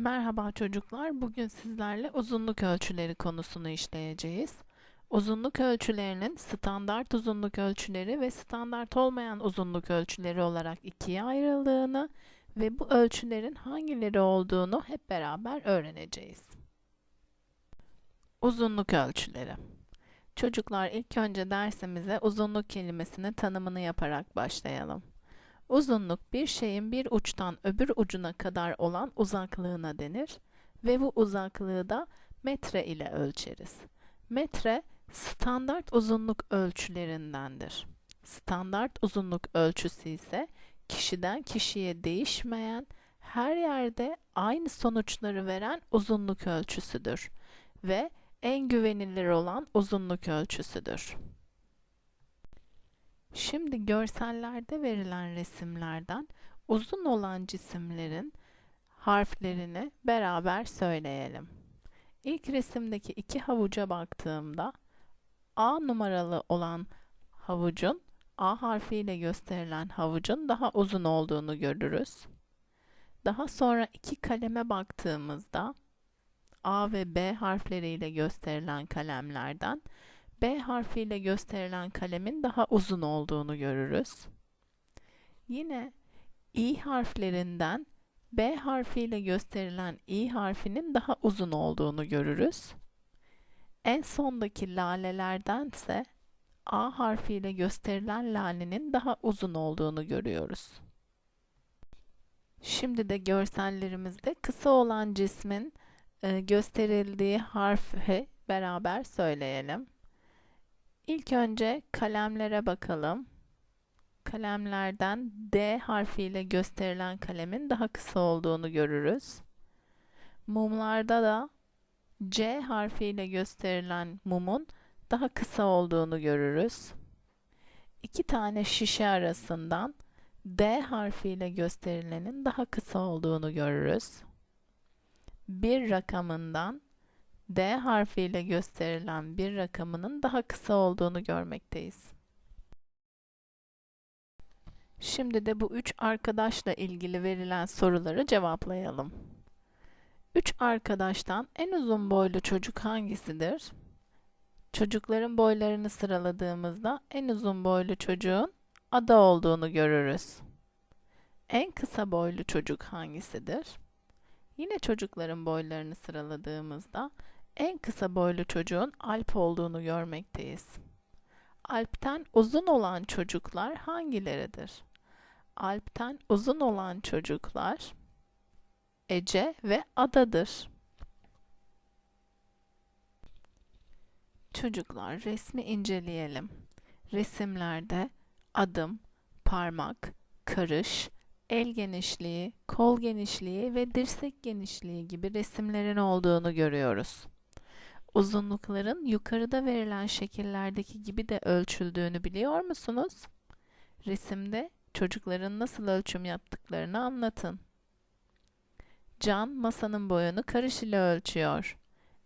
Merhaba çocuklar. Bugün sizlerle uzunluk ölçüleri konusunu işleyeceğiz. Uzunluk ölçülerinin standart uzunluk ölçüleri ve standart olmayan uzunluk ölçüleri olarak ikiye ayrıldığını ve bu ölçülerin hangileri olduğunu hep beraber öğreneceğiz. Uzunluk ölçüleri. Çocuklar ilk önce dersimize uzunluk kelimesinin tanımını yaparak başlayalım. Uzunluk bir şeyin bir uçtan öbür ucuna kadar olan uzaklığına denir ve bu uzaklığı da metre ile ölçeriz. Metre standart uzunluk ölçülerindendir. Standart uzunluk ölçüsü ise kişiden kişiye değişmeyen, her yerde aynı sonuçları veren uzunluk ölçüsüdür ve en güvenilir olan uzunluk ölçüsüdür. Şimdi görsellerde verilen resimlerden uzun olan cisimlerin harflerini beraber söyleyelim. İlk resimdeki iki havuca baktığımda A numaralı olan havucun A harfiyle gösterilen havucun daha uzun olduğunu görürüz. Daha sonra iki kaleme baktığımızda A ve B harfleriyle gösterilen kalemlerden B harfiyle gösterilen kalemin daha uzun olduğunu görürüz. Yine İ harflerinden B harfiyle gösterilen İ harfinin daha uzun olduğunu görürüz. En sondaki lalelerdense A harfiyle gösterilen lalenin daha uzun olduğunu görüyoruz. Şimdi de görsellerimizde kısa olan cismin e, gösterildiği harfi beraber söyleyelim. İlk önce kalemlere bakalım. Kalemlerden D harfiyle gösterilen kalemin daha kısa olduğunu görürüz. Mumlarda da C harfiyle gösterilen mumun daha kısa olduğunu görürüz. İki tane şişe arasından D harfiyle gösterilenin daha kısa olduğunu görürüz. Bir rakamından D harfiyle gösterilen bir rakamının daha kısa olduğunu görmekteyiz. Şimdi de bu üç arkadaşla ilgili verilen soruları cevaplayalım. Üç arkadaştan en uzun boylu çocuk hangisidir? Çocukların boylarını sıraladığımızda en uzun boylu çocuğun Ada olduğunu görürüz. En kısa boylu çocuk hangisidir? Yine çocukların boylarını sıraladığımızda en kısa boylu çocuğun Alp olduğunu görmekteyiz. Alp'ten uzun olan çocuklar hangileridir? Alp'ten uzun olan çocuklar Ece ve Ada'dır. Çocuklar resmi inceleyelim. Resimlerde adım, parmak, karış, el genişliği, kol genişliği ve dirsek genişliği gibi resimlerin olduğunu görüyoruz. Uzunlukların yukarıda verilen şekillerdeki gibi de ölçüldüğünü biliyor musunuz? Resimde çocukların nasıl ölçüm yaptıklarını anlatın. Can masanın boyunu karış ile ölçüyor.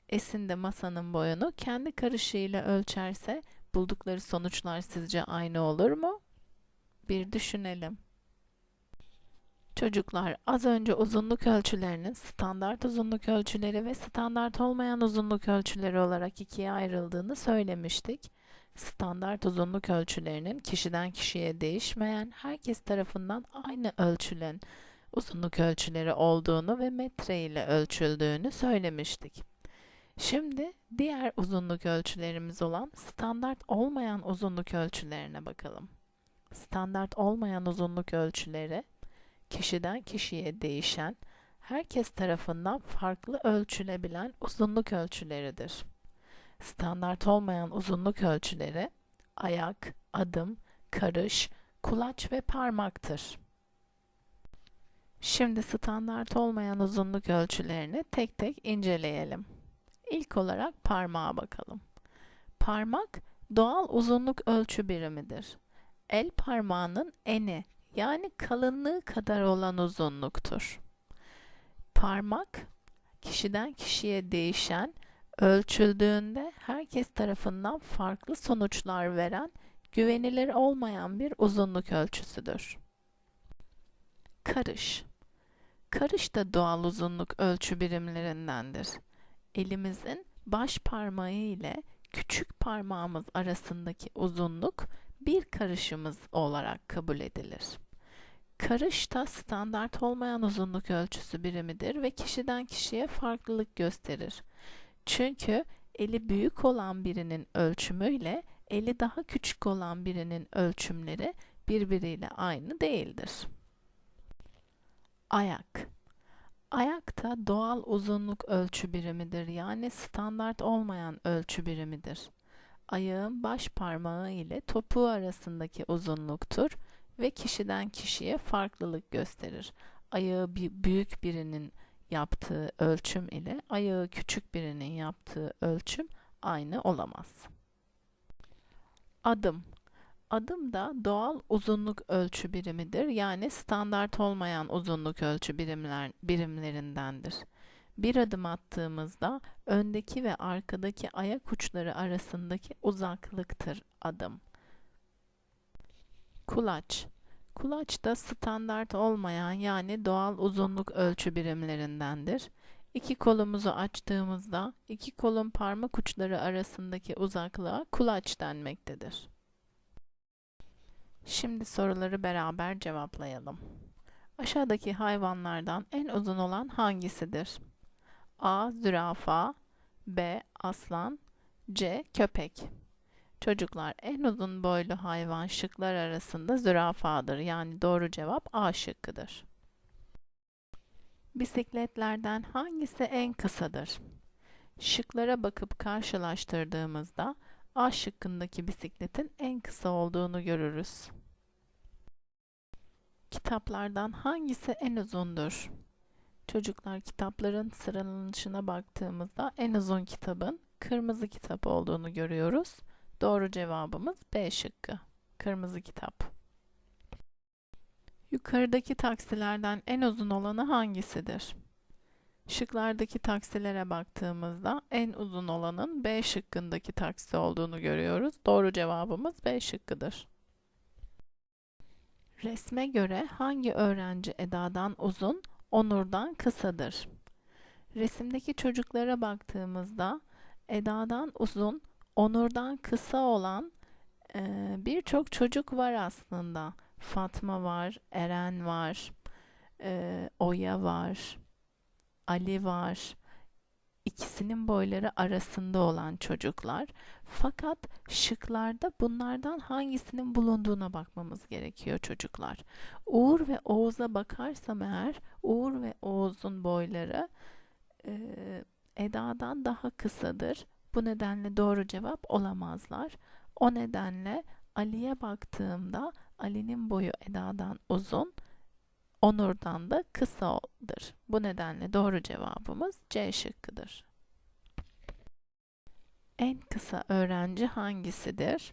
Esin de masanın boyunu kendi karışıyla ölçerse buldukları sonuçlar sizce aynı olur mu? Bir düşünelim. Çocuklar az önce uzunluk ölçülerinin standart uzunluk ölçüleri ve standart olmayan uzunluk ölçüleri olarak ikiye ayrıldığını söylemiştik. Standart uzunluk ölçülerinin kişiden kişiye değişmeyen, herkes tarafından aynı ölçülen uzunluk ölçüleri olduğunu ve metre ile ölçüldüğünü söylemiştik. Şimdi diğer uzunluk ölçülerimiz olan standart olmayan uzunluk ölçülerine bakalım. Standart olmayan uzunluk ölçüleri kişiden kişiye değişen, herkes tarafından farklı ölçülebilen uzunluk ölçüleridir. Standart olmayan uzunluk ölçüleri ayak, adım, karış, kulaç ve parmaktır. Şimdi standart olmayan uzunluk ölçülerini tek tek inceleyelim. İlk olarak parmağa bakalım. Parmak doğal uzunluk ölçü birimidir. El parmağının eni yani kalınlığı kadar olan uzunluktur. Parmak kişiden kişiye değişen, ölçüldüğünde herkes tarafından farklı sonuçlar veren, güvenilir olmayan bir uzunluk ölçüsüdür. Karış Karış da doğal uzunluk ölçü birimlerindendir. Elimizin baş parmağı ile küçük parmağımız arasındaki uzunluk bir karışımız olarak kabul edilir. Karış da standart olmayan uzunluk ölçüsü birimidir ve kişiden kişiye farklılık gösterir. Çünkü eli büyük olan birinin ölçümüyle eli daha küçük olan birinin ölçümleri birbiriyle aynı değildir. Ayak Ayak da doğal uzunluk ölçü birimidir yani standart olmayan ölçü birimidir. Ayağın baş parmağı ile topuğu arasındaki uzunluktur ve kişiden kişiye farklılık gösterir. Ayağı büyük birinin yaptığı ölçüm ile ayağı küçük birinin yaptığı ölçüm aynı olamaz. Adım Adım da doğal uzunluk ölçü birimidir. Yani standart olmayan uzunluk ölçü birimler, birimlerindendir. Bir adım attığımızda öndeki ve arkadaki ayak uçları arasındaki uzaklıktır adım. Kulaç Kulaç da standart olmayan yani doğal uzunluk ölçü birimlerindendir. İki kolumuzu açtığımızda iki kolun parmak uçları arasındaki uzaklığa kulaç denmektedir. Şimdi soruları beraber cevaplayalım. Aşağıdaki hayvanlardan en uzun olan hangisidir? A. Zürafa B. Aslan C. Köpek Çocuklar en uzun boylu hayvan şıklar arasında zürafadır. Yani doğru cevap A şıkkıdır. Bisikletlerden hangisi en kısadır? Şıklara bakıp karşılaştırdığımızda A şıkkındaki bisikletin en kısa olduğunu görürüz. Kitaplardan hangisi en uzundur? Çocuklar kitapların sıralanışına baktığımızda en uzun kitabın kırmızı kitap olduğunu görüyoruz. Doğru cevabımız B şıkkı. Kırmızı kitap. Yukarıdaki taksilerden en uzun olanı hangisidir? Şıklardaki taksilere baktığımızda en uzun olanın B şıkkındaki taksi olduğunu görüyoruz. Doğru cevabımız B şıkkıdır. Resme göre hangi öğrenci Eda'dan uzun, Onur'dan kısadır? Resimdeki çocuklara baktığımızda Eda'dan uzun, Onur'dan kısa olan e, birçok çocuk var aslında. Fatma var, Eren var, e, Oya var, Ali var. İkisinin boyları arasında olan çocuklar. Fakat şıklarda bunlardan hangisinin bulunduğuna bakmamız gerekiyor çocuklar. Uğur ve Oğuz'a bakarsam eğer Uğur ve Oğuz'un boyları e, Eda'dan daha kısadır. Bu nedenle doğru cevap olamazlar. O nedenle Ali'ye baktığımda Ali'nin boyu Eda'dan uzun, Onur'dan da kısadır. Bu nedenle doğru cevabımız C şıkkıdır. En kısa öğrenci hangisidir?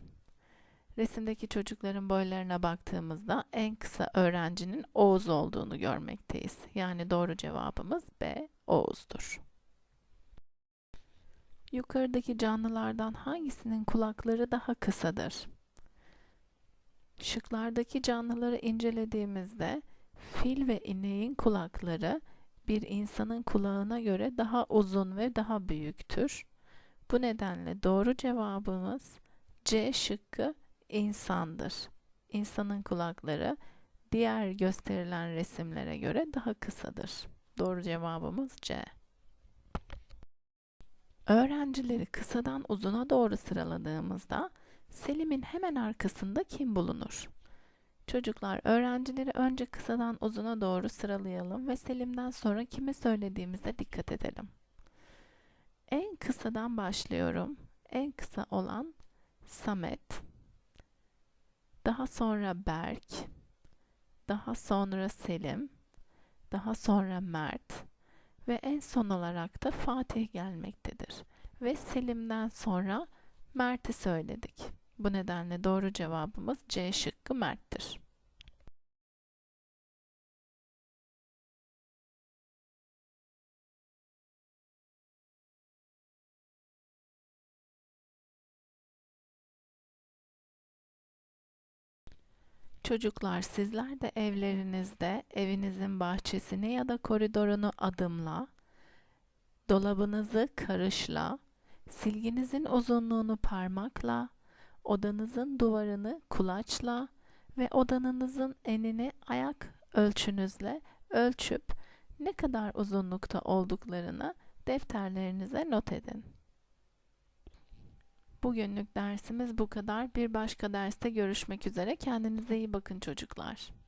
Resimdeki çocukların boylarına baktığımızda en kısa öğrencinin Oğuz olduğunu görmekteyiz. Yani doğru cevabımız B, Oğuz'dur. Yukarıdaki canlılardan hangisinin kulakları daha kısadır? Şıklardaki canlıları incelediğimizde fil ve ineğin kulakları bir insanın kulağına göre daha uzun ve daha büyüktür. Bu nedenle doğru cevabımız C şıkkı insandır. İnsanın kulakları diğer gösterilen resimlere göre daha kısadır. Doğru cevabımız C. Öğrencileri kısadan uzuna doğru sıraladığımızda Selim'in hemen arkasında kim bulunur? Çocuklar öğrencileri önce kısadan uzuna doğru sıralayalım ve Selim'den sonra kimi söylediğimize dikkat edelim. En kısadan başlıyorum. En kısa olan Samet. Daha sonra Berk. Daha sonra Selim. Daha sonra Mert. Ve en son olarak da Fatih gelmektedir. Ve Selim'den sonra Mert'i söyledik. Bu nedenle doğru cevabımız C şıkkı Mert'tir. Çocuklar sizler de evlerinizde evinizin bahçesini ya da koridorunu adımla, dolabınızı karışla, silginizin uzunluğunu parmakla, odanızın duvarını kulaçla ve odanızın enini ayak ölçünüzle ölçüp ne kadar uzunlukta olduklarını defterlerinize not edin. Bugünlük dersimiz bu kadar. Bir başka derste görüşmek üzere. Kendinize iyi bakın çocuklar.